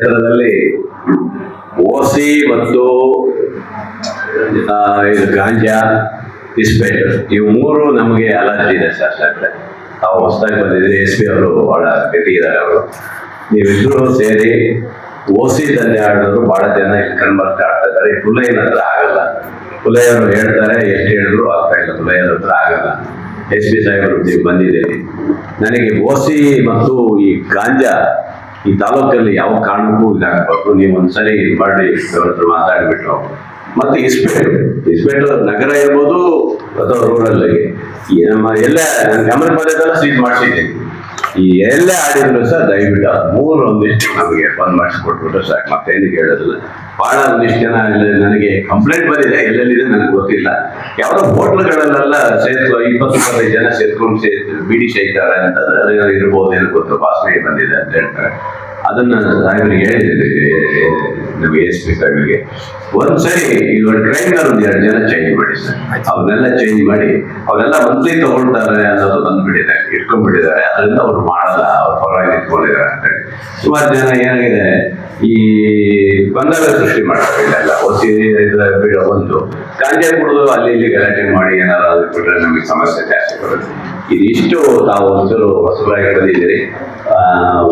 ಕ್ಷೇತ್ರದಲ್ಲಿ ಓಸಿ ಮತ್ತು ಇದು ಗಾಂಜಾ, ಇಸ್ಪೇಟ್ ಇವು ಮೂರು ನಮಗೆ ಅಲರ್ಜಿ ಇದೆ ಸರ್ ಸಾಕ್ರೆ ತಾವು ಹೊಸದಾಗಿ ಬಂದಿದ್ದೀರಿ, ಎಸ್ ಪಿ ಅವರು ಬಹಳ ಗಟ್ಟಿಗಿದ್ದಾರೆ ಅವರು. ನೀವಿಬ್ರು ಸೇರಿ ಓಸಿ ದಂಧೆ ಆಡೋರು ಬಹಳ ಜನ ಇಲ್ಲಿ ಕಂಡ್ಬರ್ತಾ ಆಡ್ತಾ ಇದ್ದಾರೆ. ಪುಲೈನ ಹತ್ರ ಆಗಲ್ಲ. ಪುಲೈಯವರು ಹೇಳ್ತಾರೆ, ಎಷ್ಟು ಹೇಳಿದ್ರು ಆಗ್ತಾ ಇಲ್ಲ, ಪುಲೈಯವ್ರ ಹತ್ರ ಆಗಲ್ಲ. ಎಸ್ ಪಿ ಸಾಹೇಬರು, ನೀವು ಬಂದಿದ್ದೀರಿ. ನನಗೆ ಓಸಿ ಮತ್ತು ಈ ಗಾಂಜಾ ಈ ತಾಲೂಕಲ್ಲಿ ಯಾವ ಕಾರಣಕ್ಕೂ ಇದಾಗಬಾರ್ದು ನೀವು ಒಂದ್ಸರಿ ಮಾಡಿ ಅವ್ರ ಮಾತಾಡ್ಬಿಟ್ಟು. ಮತ್ತೆ ಇಸ್ಪೇಟು. ಇಸ್ಪೇಟು ನಗರ ಇರ್ಬೋದು ಅಥವಾ ರೂರಲ್ ಆಗಿ ಎಲ್ಲ ಗಮನ ಬಂದದೆಲ್ಲ ಸೀಟ್ ಮಾಡಿಸಿದ್ದೀನಿ. ಈ ಎಲ್ಲ ಆಡಿದ್ರು ಸಹ ದಯವಿಟ್ಟು ಮೂರು ಒಂದಿಷ್ಟು ನಮಗೆ ಬಂದ್ ಮಾಡಿಸ್ಕೊಟ್ಬಿಟ್ರೆ ಸಾಕು. ಮತ್ತೇನು ಕೇಳೋದಿಲ್ಲ. ಬಹಳ ಒಂದಿಷ್ಟು ಜನ ನನಗೆ ಕಂಪ್ಲೇಂಟ್ ಬಂದಿದೆ. ಎಲ್ಲೆಲ್ಲಿದೆ ನನಗೆ ಗೊತ್ತಿಲ್ಲ. ಯಾವುದೋ ಹೋಟ್ಲ್ಗಳಲ್ಲೆಲ್ಲ ಸೇರ್ಕೊ ಇಪ್ಪತ್ತು ಇಪ್ಪತ್ತೈದು ಜನ ಸೇರ್ಕೊಂಡು ಸೇರಿ ಬಿಡಿ ಸೇಯ್ತಾರೆ ಅಂತಂದ್ರೆ ಅದೇನೋ ಇರ್ಬೋದು, ಏನು ಗೊತ್ತು ವಾಸನೆ ಬಂದಿದೆ ಅಂತ ಹೇಳ್ತಾರೆ. ಅದನ್ನ ಸಾಹೇಬರಿಗೆ ಹೇಳಿದ್ದೇವೆ ನಮಗೆ ಎಸ್ ಪಿ ಸಾಹೇಬರಿಗೆ ಒಂದ್ಸರಿ ಇವಾಗ ಟ್ರೈನರ್ ಒಂದ್ ಎರಡು ಜನ ಚೇಂಜ್ ಮಾಡಿ ಸರ್. ಅವನ್ನೆಲ್ಲ ಚೇಂಜ್ ಮಾಡಿ, ಅವರೆಲ್ಲ ಮಂತ್ಲಿ ತಗೊಳ್ತಾರೆ ಅನ್ನೋದು ಬಂದ್ಬಿಟ್ಟಿದ್ದಾರೆ ಇಟ್ಕೊಂಡ್ಬಿಟ್ಟಿದ್ದಾರೆ. ಅದರಿಂದ ಅವ್ರು ಮಾಡಲ್ಲ, ಅವ್ರ ಪರವಾಗಿ ಇಟ್ಕೊಂಡಿದ್ದಾರೆ ಅಂತ ಹೇಳಿ. ಸುಮಾರು ಜನ ಏನಾಗಿದೆ, ಈ ಬಂಗಾರ ಸೃಷ್ಟಿ ಮಾಡ್ತಾರೆ ಇಲ್ಲೆಲ್ಲ. ಒಸಿ ಒಂದು ಗಾಂಜಾ ಕುಡಿದು ಅಲ್ಲಿ ಇಲ್ಲಿ ಗಲಾಟೆ ಮಾಡಿ ಏನಾದ್ರು ಅದು ಬಿಟ್ರೆ ನಮಗೆ ಸಮಸ್ಯೆ ಜಾಸ್ತಿ ಬರುತ್ತೆ. ಇದಿಷ್ಟು ತಾವು ಒಂದ್ಸಲು ಹೊಸದಾಗಿ ಬಂದಿದ್ದೀರಿ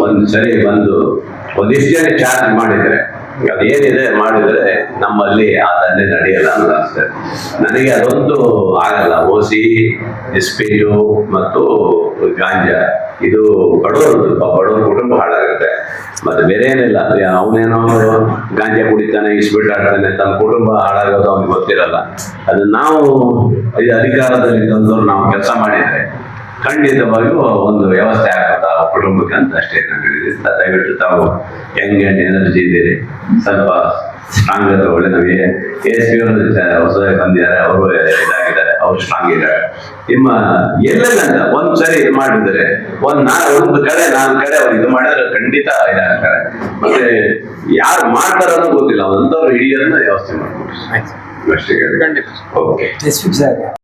ಒಂದು ಸರಿ ಬಂದು ಒಂದಿಷ್ಟು ಜನ ಚಾರ್ಜ್ ಮಾಡಿದರೆ ಅದೇನಿದೆ ಮಾಡಿದರೆ ನಮ್ಮಲ್ಲಿ ಆ ದಂಧೆ ನಡೆಯಲ್ಲ ಅಂತ ಅನಿಸ್ತದೆ ನನಗೆ ಅದೊಂದು ಆಗಲ್ಲ. ಓಸಿ ಎಸ್ಪೇಟು ಮತ್ತು ಗಾಂಜಾ, ಇದು ಬಡವರು ಬಡವ್ರ ಕುಟುಂಬ ಹಾಳಾಗುತ್ತೆ. ಮತ್ತೆ ಬೇರೆ ಏನಿಲ್ಲ ಅವನೇನೋ ಗಾಂಜಾ ಕುಡಿತಾನೆ, ಇಸ್ಬಿಟ್ಟು ಆಡ್ತಾನೆ, ತನ್ನ ಕುಟುಂಬ ಹಾಳಾಗೋದು ಅವ್ನಿಗೆ ಗೊತ್ತಿರಲ್ಲ. ಅದನ್ನ ನಾವು ಅಧಿಕಾರದಲ್ಲಿ ತಂದವರು ನಾವು ಕೆಲಸ ಮಾಡಿದ್ರೆ ಖಂಡಿತವಾಗಿಯೂ ಒಂದು ವ್ಯವಸ್ಥೆ ಆಗುತ್ತೆ? ಆ ಕುಟುಂಬಕ್ಕೆ ಅಂತ ಅಷ್ಟೇ ನಾನು ಹೇಳಿದೆ. ದಯವಿಟ್ಟು ತಾವು ಯಂಗ್ ಅಂಡ್ ಎನರ್ಜಿ ಇದ್ದೀರಿ. ಸ್ವಲ್ಪ ಸ್ಟ್ರಾಂಗ್ ತಗೊಳ್ಳಿ ನಮಗೆ ಎಸ್ ಪಿ ಅವರು ಹೊಸದಾಗಿ ಬಂದಿದ್ದಾರೆ. ಅವರು ಇದಾಗಿದ್ದಾರೆ. ಅವರು ಸ್ಟ್ರಾಂಗ್ ಇದ್ದಾರೆ. ನಿಮ್ಮ ಎಲ್ಲೆಲ್ಲ ಒಂದ್ ಸರಿ ಇದು ಮಾಡಿದ್ರೆ ಒಂದ್ ನಾಲ್ಕು ಒಂದು ಕಡೆ ನಾಲ್ಕು ಕಡೆ ಅವ್ರು ಇದು ಮಾಡಿದ್ರೆ ಖಂಡಿತ ಇದಾಗ್ತಾರೆ. ಮತ್ತೆ ಯಾರು ಮಾಡ್ತಾರೋ ಗೊತ್ತಿಲ್ಲ. ಅಂತವ್ರು ಹಿಡಿಯೋದನ್ನ ವ್ಯವಸ್ಥೆ ಮಾಡ್ಕೊಡ್ರಿ ಅಷ್ಟೇ ಖಂಡಿತ. ಓಕೆ